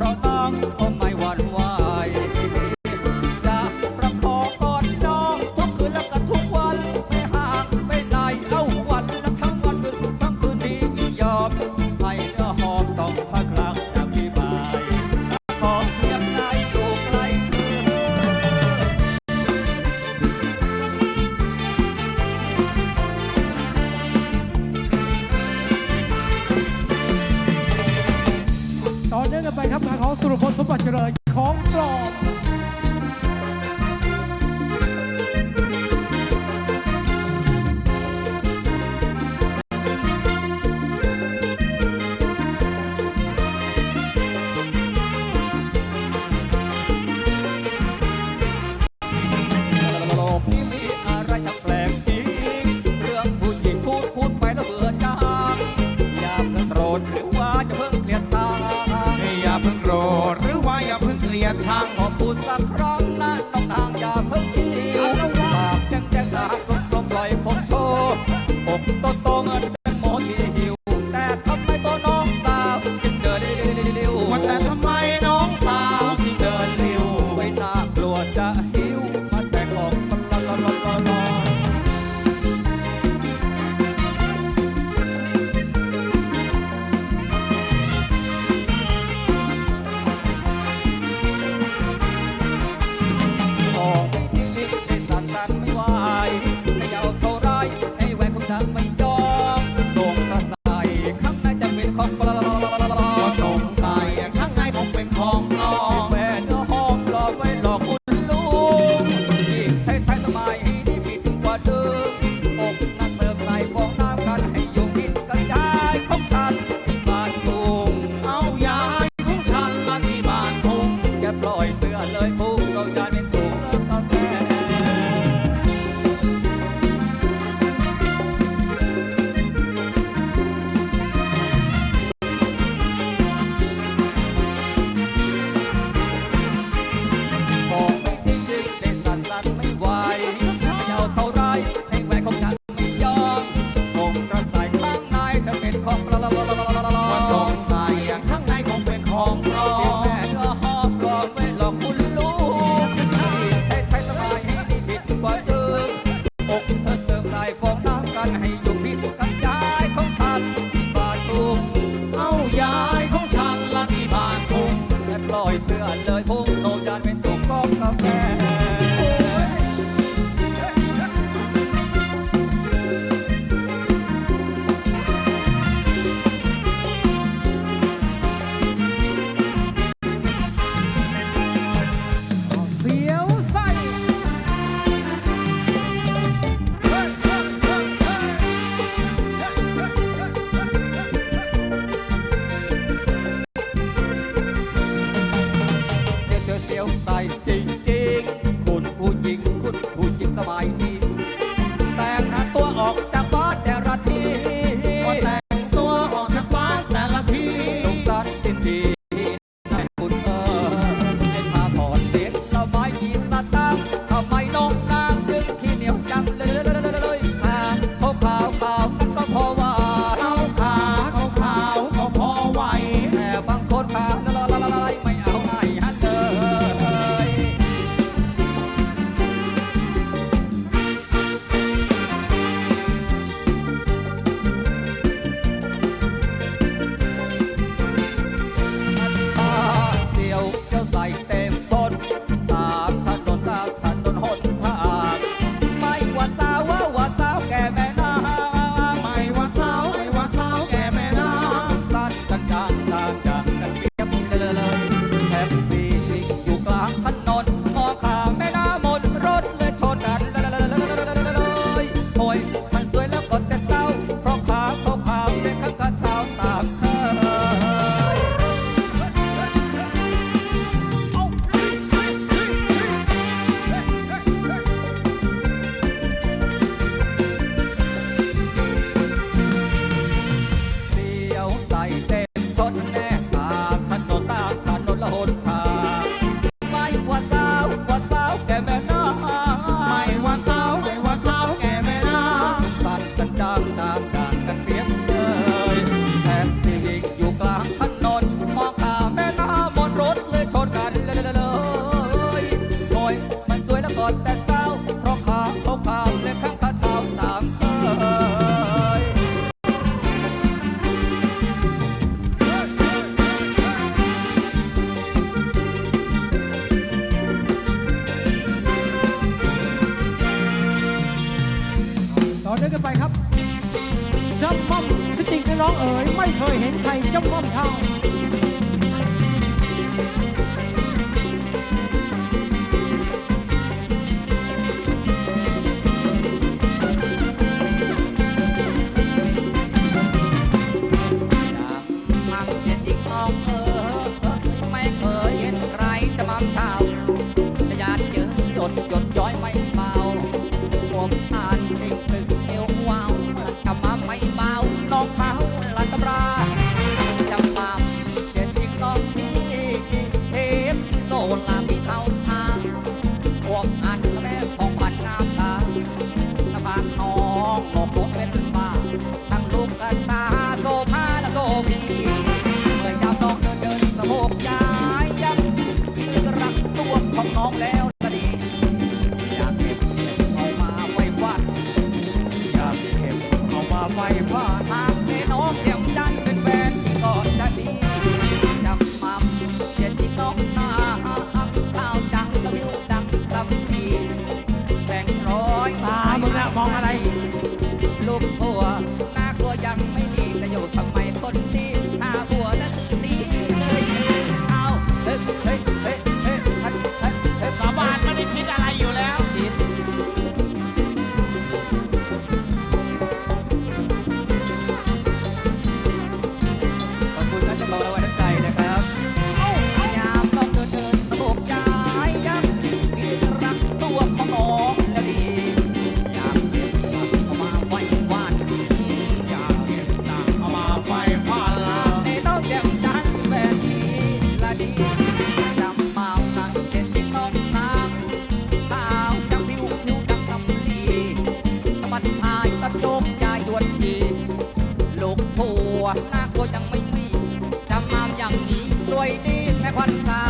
Rodman. รพลสมบัติเจริญของ ว่าสงสัยข้างในคงเป็นของปลอม ให้อยู่พิษกันยายของฉันที่บาทุ่งเอายายของฉันละที่บาทุ่งและปลอยเสื้อเลย 감사합니다. ไทยเจ้าขอชาว น่ากลัวยังไม่มีจำมาอย่างนี้สวยดีแม่ควันตา